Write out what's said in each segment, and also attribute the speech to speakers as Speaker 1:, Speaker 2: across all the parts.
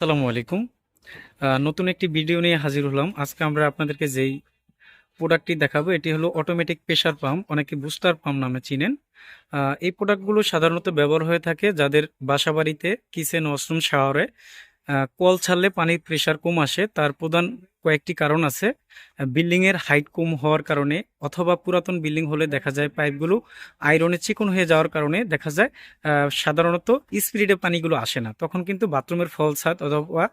Speaker 1: আসসালামু আলাইকুম। নতুন একটি ভিডিও নিয়ে হাজির হলাম। আজকে আমরা আপনাদেরকে যেই প্রোডাক্টটি দেখাবো, এটি হলো অটোমেটিক প্রেশার পাম্প অনেকে বুস্টার পাম্প নামে চিনেন। এই প্রোডাক্টগুলো সাধারণত ব্যবহার হয়ে থাকে যাদের বাসা বাড়িতে কিচেন ওয়াশরুম শাওয়ারে কল ছাড়লে পানির প্রেশার কম আসে। তার প্রধান কয়েকটি কারণ আছে। বিল্ডিং এর হাইট কম হওয়ার কারণে অথবা পুরাতন বিল্ডিং হলে দেখা যায় পাইপগুলো আয়রনে চিকন হয়ে যাওয়ার কারণে দেখা যায় সাধারণত স্পিরিডে পানিগুলো আসে না। তখন কিন্তু বাথরুমের ফল ছাদ অথবা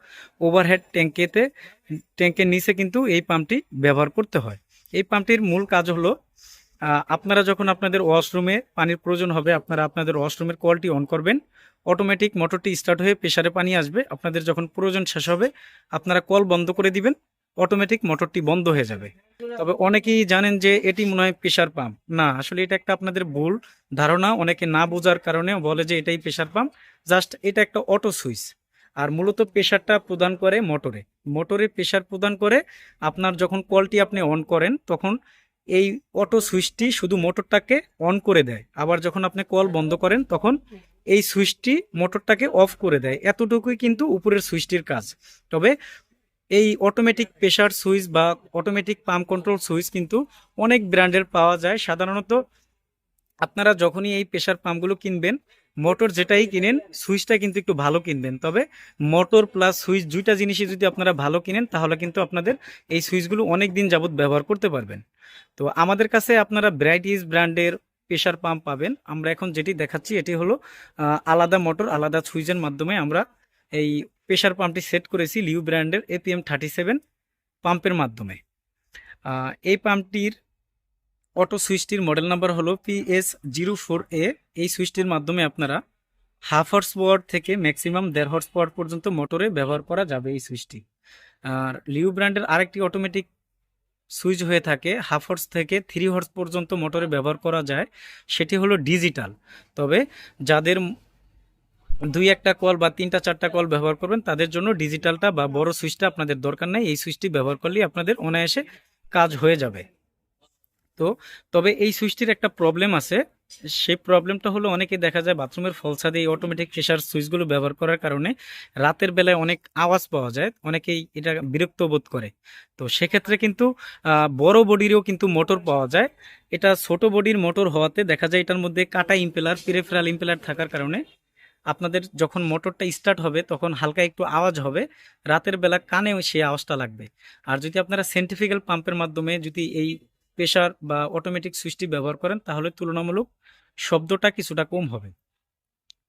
Speaker 1: ওভারহেড ট্যাঙ্কেতে, ট্যাঙ্কের নিচে কিন্তু এই পাম্পটি ব্যবহার করতে হয়। এই পাম্পটির মূল কাজ হলো আপনারা যখন আপনাদের ওয়াশরুমে পানির প্রয়োজন হবে, আপনারা আপনাদের ওয়াশরুমের কলটি অন করবেন। অটোমেটিক মোটরটি স্টার্ট হয়ে প্রেশারে পানি আসবে। আপনাদের যখন প্রয়োজন শেষ হবে, আপনারা কল বন্ধ করে দিবেন। অটোমেটিক মোটরটি বন্ধ হয়ে যাবে। তবে অনেকেই জানেন যে এটি মনে হয় প্রেশার পাম্প না, আসলে এটা একটা আপনাদের ভুল ধারণা। অনেকে না বোঝার কারণে বলে যে এটাই প্রেসার পাম্প জাস্ট এটা একটা অটো সুইচ আর মূলত প্রেশারটা প্রদান করে মোটরে মোটরে প্রেশার প্রদান করে আপনার যখন কলটি আপনি অন করেন, তখন এই অটো সুইচটি শুধু মোটরটাকে অন করে দেয়। আবার যখন আপনি কল বন্ধ করেন, তখন এই সুইচটি মোটরটাকে অফ করে দেয়। এতটুকুই কিন্তু উপরের সুইচটির কাজ। তবে এই অটোমেটিক প্রেশার সুইচ বা অটোমেটিক পাম্প কন্ট্রোল সুইচ কিন্তু অনেক ব্র্যান্ডের পাওয়া যায়। সাধারণত আপনারা যখনই এই প্রেশার পাম্পগুলো কিনবেন মোটর যেটাই কিনেন সুইচটা কিন্তু একটু ভালো কিনবেন। তবে মোটর প্লাস সুইচ দুইটা জিনিসই যদি আপনারা ভালো কিনেন, তাহলে কিন্তু আপনাদের এই সুইচগুলো অনেক দিন যাবত ব্যবহার করতে পারবেন। তো আমাদের কাছে আপনারা ব্রাইটিস ব্র্যান্ডের প্রেশার পাম্প পাবেন। আমরা এখন যেটি দেখাচ্ছি, এটি হলো আলাদা মোটর আলাদা সুইচের মাধ্যমে আমরা এই প্রেসার পাম্পটি সেট করেছি লিউ ব্র্যান্ডের এপিএম থার্টি সেভেন পাম্পের মাধ্যমে। এই পাম্পটির অটো সুইচটির মডেল নাম্বার হলো পিএস জিরো ফোর এ এই সুইচটির মাধ্যমে আপনারা হাফ হর্স পাওয়ার থেকে ম্যাক্সিমাম দেড় হর্স পাওয়ার পর্যন্ত মোটরে ব্যবহার করা যাবে এই সুইচটি আর লিউ ব্র্যান্ডের আরেকটি অটোমেটিক সুইচ হয়ে থাকে হাফ হর্স থেকে থ্রি হর্স পর্যন্ত মোটরে ব্যবহার করা যায়, সেটি হলো ডিজিটাল তবে যাদের দুই একটা কল বা তিনটা, চারটা কল ব্যবহার করবেন, তাদের জন্য ডিজিটালটা বা বড় সুইচটা আপনাদের দরকার নেই। এই সুইচটি ব্যবহার করলেই আপনাদের অনায়াসে কাজ হয়ে যাবে। তো, তবে এই সুইচটির একটা প্রবলেম আছে। সেই প্রবলেমটা হলো অনেকে দেখা যায় বাথরুমের ফলসাদে এই অটোমেটিক প্রেশার সুইচগুলো ব্যবহার করার কারণে রাতের বেলায় অনেক আওয়াজ পাওয়া যায়, অনেকেই এটা বিরক্ত বোধ করে। তো সেক্ষেত্রে কিন্তু বড় বডিরও কিন্তু মোটর পাওয়া যায়। এটা ছোট বডির মোটর হওয়াতে দেখা যায় এটার মধ্যে কাটা ইম্পেলার পিরেফেরাল ইম্পেলার থাকার কারণে আপনাদের যখন মোটরটা স্টার্ট হবে, তখন হালকা একটু আওয়াজ হবে, রাতের বেলা কানে সেই আওয়াজটা লাগবে। আর যদি আপনারা সেন্টিফিক্যাল পাম্পের মাধ্যমে যদি এই প্রেশার বা অটোমেটিক সুইচটি ব্যবহার করেন, তাহলে তুলনামূলক শব্দটা কিছুটা কম হবে।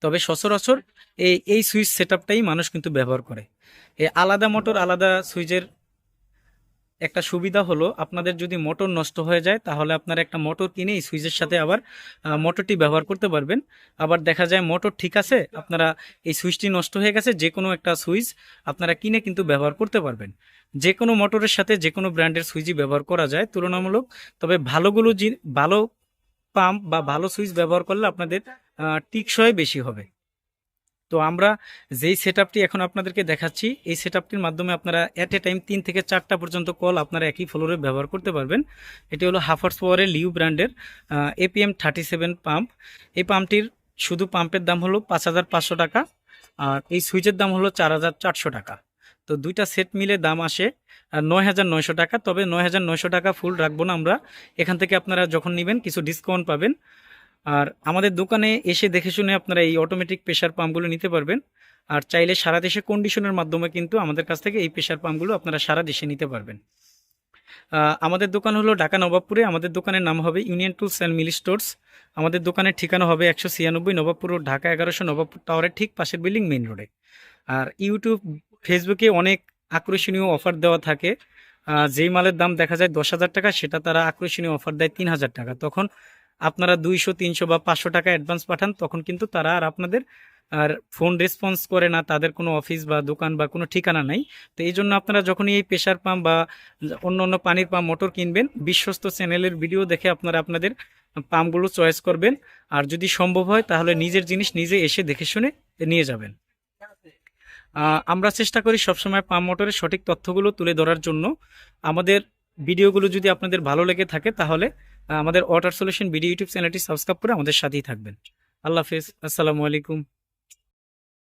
Speaker 1: তবে সচরাচর এই এই সুইচ সেটআপটাই মানুষ কিন্তু ব্যবহার করে। এই আলাদা মোটর আলাদা সুইচের একটা সুবিধা হলো আপনাদের যদি মোটর নষ্ট হয়ে যায় তাহলে আপনারা একটা মোটর কিনে সুইচের সাথে আবার মোটরটি ব্যবহার করতে পারবেন। আবার দেখা যায় মোটর ঠিক আছে আপনারা এই সুইচটি নষ্ট হয়ে গেছে যে কোনো একটা সুইচ আপনারা কিনে কিন্তু ব্যবহার করতে পারবেন। যে কোনো মোটরের সাথে যে কোনো ব্র্যান্ডের সুইচই ব্যবহার করা যায় তুলনামূলক তবে ভালোগুলো ভালো পাম্প বা ভালো সুইচ ব্যবহার করলে আপনাদের আহ, টিকসই বেশি হবে। তো আমরা যেই সেট এখন আপনাদেরকে দেখাচ্ছি, এই সেট মাধ্যমে আপনারা অ্যাট এ টাইম তিন থেকে চারটা পর্যন্ত কল আপনারা একই ফ্লোরে ব্যবহার করতে পারবেন। এটি হলো হাফার্স পাওয়ারের লিউ ব্র্যান্ডের এপিএম থার্টি সেভেন পাম্প এই পাম্পটির শুধু পাম্পের দাম হলো পাঁচ হাজার পাঁচশো টাকা, আর এই সুইচের দাম হলো চার হাজার চারশো টাকা। তো দুইটা সেট মিলে দাম আসে নয় হাজার নয়শো টাকা। তবে নয় হাজার নয়শো টাকা ফুল রাখব না আমরা। এখান থেকে আপনারা যখন নেবেন, কিছু ডিসকাউন্ট পাবেন। আর আমাদের দোকানে এসে দেখে শুনে আপনারা এই অটোমেটিক প্রেশার পাম্পগুলো নিতে পারবেন। আর চাইলে সারা দেশে কন্ডিশনের মাধ্যমে কিন্তু আমাদের কাছ থেকে এই প্রেশার পাম্পগুলো আপনারা সারা দেশে নিতে পারবেন। আমাদের দোকান হলো ঢাকা নবাবপুরে। আমাদের দোকানের নাম হবে union tools and mill stores আমাদের দোকানের ঠিকানা হবে একশো ছিয়ানব্বই নবাবপুর ঢাকা এগারোশো নবাবপুর টাওয়ারের ঠিক পাশের বিল্ডিং মেন রোডে। আর ইউটিউব, ফেসবুকে অনেক আকর্ষণীয় অফার দেওয়া থাকে। যেই মালের দাম দেখা যায় দশ হাজার টাকা, সেটা তারা আকর্ষণীয় অফার দেয় তিন হাজার টাকা। তখন আপনারা দুইশো, তিনশো বা পাঁচশো টাকা অ্যাডভান্স পাঠান, তখন কিন্তু তারা আর আপনাদের আর ফোন রেসপন্স করে না, তাদের কোনো অফিস বা দোকান বা কোনো ঠিকানা নাই। তো এই জন্য আপনারা যখনই এই প্রেশার পাম্প বা অন্য অন্য পানির পাম্প মোটর কিনবেন, বিশ্বস্ত চ্যানেলের ভিডিও দেখে আপনারা আপনাদের পাম্পগুলো চয়েস করবেন। আর যদি সম্ভব হয়, তাহলে নিজের জিনিস নিজে এসে দেখে শুনে নিয়ে যাবেন। আমরা চেষ্টা করি সবসময় পাম্প মোটরের সঠিক তথ্যগুলো তুলে ধরার জন্য। আমাদের ভিডিওগুলো যদি আপনাদের ভালো লেগে থাকে, তাহলে আমাদের ওয়াটার সলিউশন ভিডিও ইউটিউব চ্যানেলটি সাবস্ক্রাইব করে আমাদের সাথেই থাকবেন। আল্লাহ হাফিজ। আসসালামু আলাইকুম।